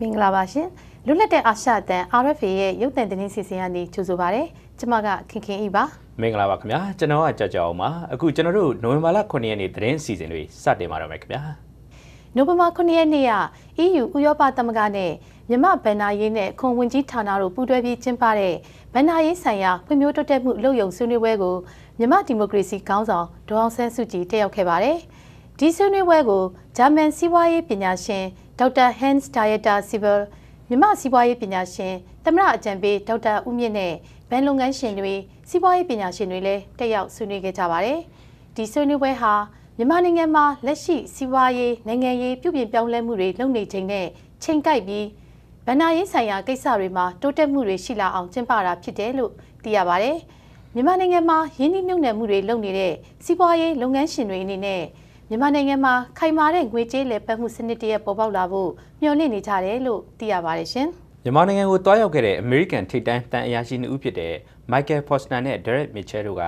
မင်္ဂလာပါရှင်လွတ်လပ်တဲ့အာရှအသံ RFA ရဲ့ရုပ်သံသတင်းစီစဉ်ကနေကြိုဆိုပါရစေကျမကခင်ခင်ဤပါမင်္ဂလာပါခင်ဗျာကျွန်တော်ကကြောက်ကြောက်အောင်ပါအခုကျွန်တော်တို့နိုဝင်ဘာလ9ရက်နေ့သတင်းအစီအစဉ်တွေစတင်ပါတော့မယ်ခင်ဗျာနိုဝင်ဘာ9ရက်နေ့က EU ဥရောပသမဂ္ဂနဲ့မြန်မာဗန်နာရေးနဲ့ခွန်ဝင်ကြီးဌာနတို့ပူးတွဲပြီးကျင်းပတဲ့ဗန်နာရေးဆိုင်ရာဖွံ့ဖြိုးတိုးတက်မှုအလုပ်ရုံဆွေးနွေးပွဲကိုမြန်မာဒီမိုကရေစီခေါင်းဆောင်ဒေါအောင်ဆန်းစုကြည်တက်ရောက်ခဲ့ပါတယ်ဒီဆွေးနွေးပွဲကိုဂျာမန်စီးပွားရေးပညာရှင် ဒေါက်တာဟန်စ်ဒါယတာစီဗယ်မြန်မာစီးပွားရေးပညာရှင်သမရအကြံပေးဒေါက်တာဦးမြင့်နဲ့ဗန်လုပ်ငန်းရှင်တွေစီးပွားရေးပညာရှင်တွေလည်းတက်ရောက်ဆွေးနွေးခဲ့ကြပါတယ်ဒီဆွေးနွေးပွဲဟာမြန်မာနိုင်ငံမှာလက်ရှိစီးပွားရေးနိုင်ငံရေးပြုပြင်ပြောင်းလဲမှုတွေလုပ်နေချိန်နဲ့ချိန်ကိုက်ပြီးဗဏ္ဍာရေးဆိုင်ရာကိစ္စတွေမှာတိုးတက်မှုတွေရှိလာအောင်ကျင်းပတာဖြစ်တယ်လို့သိရပါတယ်မြန်မာနိုင်ငံမှာရင်းနှီးမြှုပ်နှံမှုတွေလုပ်နေတဲ့စီးပွားရေးလုပ်ငန်းရှင်တွေအနေနဲ့ မြန်မာနိုင်ငံမှာခိုင်မာတဲ့ငွေကြေးလည်ပတ်မှုစနစ်တရက်ပေါ်ပေါက်လာဖို့မျှော်လင့်နေကြတယ်လို့သိရပါတယ်ရှင်။မြန်မာနိုင်ငံကိုတွားရောက်ခဲ့တဲ့အမေရိကန်ထိပ်တန်းတန်အရာရှိနှစ်ဦးဖြစ်တဲ့ Michael Foster နဲ့ Derek Mitchell တို့က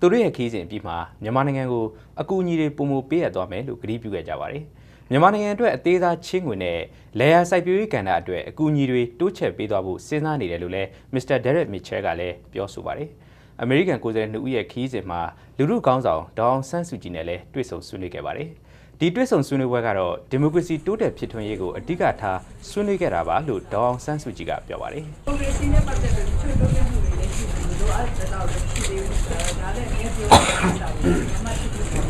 သူတို့ရဲ့ခီးစဉ်အပြီးမှာမြန်မာနိုင်ငံကိုအကူအညီတွေပုံမပေးရသွားမယ်လို့ကတိပြုခဲ့ကြပါတယ်။မြန်မာနိုင်ငံအတွက်အသေးစားချင်းငွေနဲ့လေယာစိုက်ပျိုးရေးကဏ္ဍအတွက်အကူအညီတွေတိုးချဲ့ပေးသွားဖို့စဉ်းစားနေတယ်လို့လည်း Mr. Derek Mitchell ကလည်းပြောဆိုပါတယ်။ အမေရိကန်ကိုယ်စားလှယ်နှစ်ဦးရဲ့ခီးစဉ်မှာလူမှုကောင်းဆောင်ဒေါအောင်ဆန်းစုကြည်နဲ့လည်းတွေ့ဆုံဆွေးနွေးခဲ့ပါတယ်။ဒီတွဲဆုံဆွေးနွေးပွဲကတော့ဒီမိုကရေစီတိုးတက်ဖြစ်ထွန်းရေးကိုအဓိကထားဆွေးနွေးခဲ့တာပါလို့ဒေါအောင်ဆန်းစုကြည်ကပြောပါတယ်ဒီမိုကရေစီနဲ့ပတ်သက်ပြီးချွေးတိုးမှုတွေလည်းရှိတယ်လို့အဲ့ဒါတော့ရှိသေးဘူးဆိုတော့ဒါလည်းငယ်ပြောတာပဲမြန်မာရှိတယ်ဟို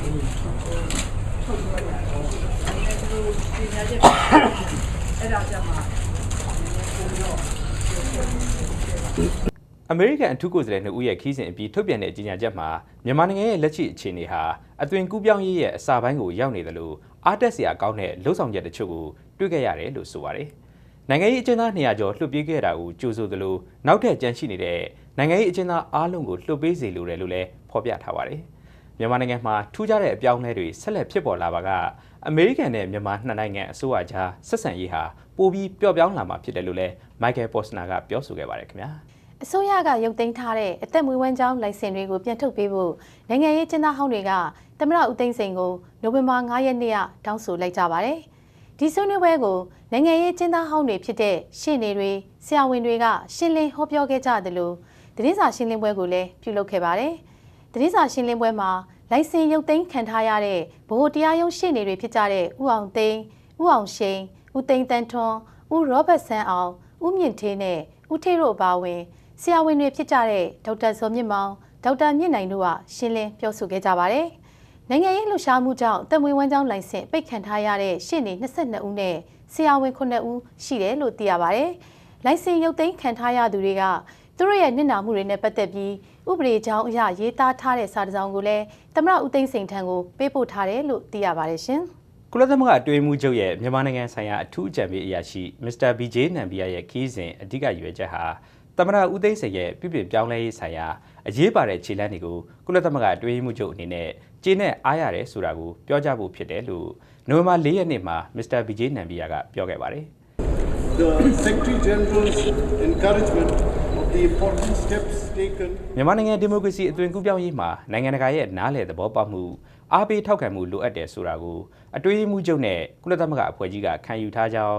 ထုတ်ပြောရတယ်။အဲ့ဒါတို့ပညာချက်အဲ့ဒါကြမှာ အမေရိကန်အထူးကိုယ်စားလှယ်နှစ်ဦးရဲ့ခီးစဉ်အပြီးထုတ်ပြန်တဲ့ကြေညာချက်မှာမြန်မာနိုင်ငံရဲ့လက်ရှိအခြေအနေဟာအသွင်ကူးပြောင်းရေးရဲ့အစာပိုင်းကိုရောက်နေတယ်လို့အားတက်စရာကောင်းတဲ့လှုပ်ဆောင်ချက်တချို့ကိုတွေ့ခဲ့ရတယ်လို့ဆိုပါတယ်။နိုင်ငံရေးအကျဉ်းသား200ကျော်လွှတ်ပေးခဲ့တာကိုကြိုဆိုသလိုနောက်ထပ်ကြန့်ရှိနေတဲ့နိုင်ငံရေးအကျဉ်းသားအားလုံးကိုလွှတ်ပေးစေလိုတယ်လို့လည်းဖော်ပြထားပါတယ်။မြန်မာနိုင်ငံမှာထူးခြားတဲ့အပြောင်းအလဲတွေဆက်လက်ဖြစ်ပေါ်လာပါကအမေရိကန်နဲ့မြန်မာနှစ်နိုင်ငံအစိုးရကြားဆက်ဆံရေးဟာပိုပြီးပျော့ပြောင်းလာမှာဖြစ်တယ်လို့လည်း Michael Posner ကပြောဆိုခဲ့ပါတယ်ခင်ဗျာ။ အစိုးရကရုပ်သိမ်းထားတဲ့အသက်မွေးဝမ်းကြောင်းလိုင်စင်တွေကိုပြန်ထုတ်ပေးဖို့နိုင်ငံရေးကျင်းသားဟောင်းတွေကသမရဦးသိန်းစိန်ကိုနိုဝင်ဘာ9ရက်နေ့ကတောင်းဆိုလိုက်ကြပါတယ်။ဒီဆွေးနွေးပွဲကိုနိုင်ငံရေးကျင်းသားဟောင်းတွေဖြစ်တဲ့ရှင်းနေတွေဆရာဝန်တွေကရှင်းလင်းဟောပြောခဲ့ကြတယ်လို့သတင်းစာရှင်းလင်းပွဲကိုလည်းပြုလုပ်ခဲ့ပါတယ်။သတင်းစာရှင်းလင်းပွဲမှာလိုင်စင်ရုပ်သိမ်းခံထားရတဲ့ဗဟိုတရားရုံးရှင်းနေတွေဖြစ်ကြတဲ့ဦးအောင်သိန်း၊ဦးအောင်ရှိန်၊ဦးသိန်းတန်းထွန်း၊ဦးရောဘတ်ဆန်းအောင်၊ဦးမြင့်ထေးနဲ့ဦးထေးတို့အပါအဝင် ဆရာဝန်တွေဖြစ်ကြတဲ့ဒေါက်တာဇော်မြင့်မောင်ဒေါက်တာမြင့်နိုင်တို့ကရှင်းလင်းပြောဆိုခဲ့ကြပါတယ်။နိုင်ငံရေးလှုပ်ရှားမှုကြောင့်တမွေဝမ်းကြောင်းလိုင်စင်ပိတ်ခံထားရတဲ့ရှင့်နေ22ဦးနဲ့ဆရာဝန်9ဦးရှိတယ်လို့သိရပါတယ်။လိုင်စင်ရုပ်သိမ်းခံထားရသူတွေကသူတို့ရဲ့နစ်နာမှုတွေနဲ့ပတ်သက်ပြီးဥပဒေကြောင်းအရရေးသားထားတဲ့စာတစောင်ကိုလည်းသမရဦးသိန်းစိန်ထံကိုပေးပို့ထားတယ်လို့သိရပါတယ်ရှင်။ကုလသမဂ္ဂအတွင်းမှုချုပ်ရဲ့မြန်မာနိုင်ငံဆိုင်ရာအထူးအကြံပေးအရာရှိမစ္စတာ BJ နန်ဘီယာရဲ့ခီးစဉ်အဓိကရွေချက်ဟာ သမရဦးသိန်းစိန်ရဲ့ပြုပြင်ပြောင်းလဲရေးဆိုင်ရာအရေးပါတဲ့ခြေလှမ်းတွေကိုကုလသမဂ္ဂအတွင်းမှုချုပ်အနေနဲ့ကျေနပ်အားရတယ်ဆိုတာကိုပြောကြားဖို့ဖြစ်တယ်လို့နိုဝင်ဘာ၄ရက်နေ့မှာမစ္စတာဘီဂျေနန်ဘီယာကပြောခဲ့ပါတယ် The Secretary General's encouragement of the important steps taken မြန်မာနိုင်ငံဒီမိုကရေစီအသွင်ကူးပြောင်းရေးမှာနိုင်ငံတကာရဲ့နားလည်သဘောပေါက်မှုအားပေးထောက်ခံမှုလိုအပ်တယ်ဆိုတာကိုအတွေးမှုချုပ်နဲ့ကုလသမဂ္ဂအဖွဲ့ကြီးကခံယူထားကြောင်း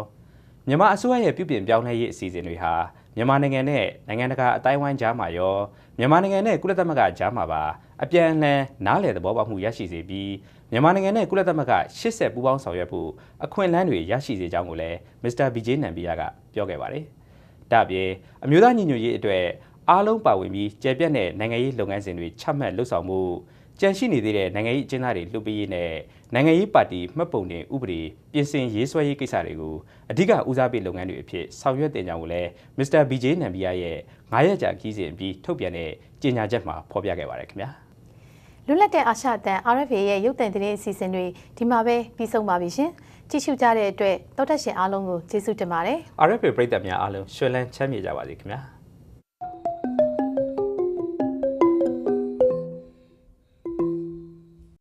မြန်မာအစိုးရရဲ့ပြုပြင်ပြောင်းလဲရေးအစီအစဉ်တွေဟာမြန်မာနိုင်ငံနဲ့နိုင်ငံတကာအတိုင်းဝိုင်းကြားမှာရောမြန်မာနိုင်ငံနဲ့ကုလသမဂ္ဂကြားမှာပါအပြန်အလှန်နားလည်သဘောပေါက်မှုရရှိစေပြီးမြန်မာနိုင်ငံနဲ့ကုလသမဂ္ဂရှစ်ဆက်ပူးပေါင်းဆောင်ရွက်ဖို့အခွင့်အလမ်းတွေရရှိစေကြောင်းကိုလည်းမစ္စတာဘီဂျေနန်ဘီယာကပြောခဲ့ပါတယ်။ဒါ့အပြင်အမျိုးသားညီညွတ်ရေးအတွက်အားလုံးပါဝင်ပြီးကျေပြတ်တဲ့နိုင်ငံရေးလုပ်ငန်းစဉ်တွေချမှတ်လှုပ်ဆောင်မှု ကြန့်ရှိနေသေးတဲ့နိုင်ငံရေးအကျဉ်းသားတွေလွှတ်ပေးရေးနဲ့နိုင်ငံရေးပါတီမှတ်ပုံတင်ဥပဒေပြင်ဆင်ရေးဆွဲရေးကိစ္စတွေကိုအဓိကဦးစားပေးလုပ်ငန်းတွေအဖြစ်ဆောင်ရွက်တင်ကြောင်းကိုလည်းမစ္စတာဘီဂျေနန်ဘီယာရဲ့9ရက်ကြာခီးစဉ်ပြီးထုတ်ပြန်တဲ့ကြေညာချက်မှာဖော်ပြခဲ့ပါတယ်ခင်ဗျာလွတ်လပ်တဲ့အာရှတန် RFA ရဲ့ရုပ်သံသတင်းအစီအစဉ်တွေဒီမှာပဲပြီးဆုံးပါပြီရှင်ကြည့်ရှုကြတဲ့အတွက်တောတက်ရှင်အားလုံးကိုကျေးဇူးတင်ပါတယ် RFA ပရိသတ်များအားလုံးရွှေလန်းချမ်းမြေကြပါစေခင်ဗျာ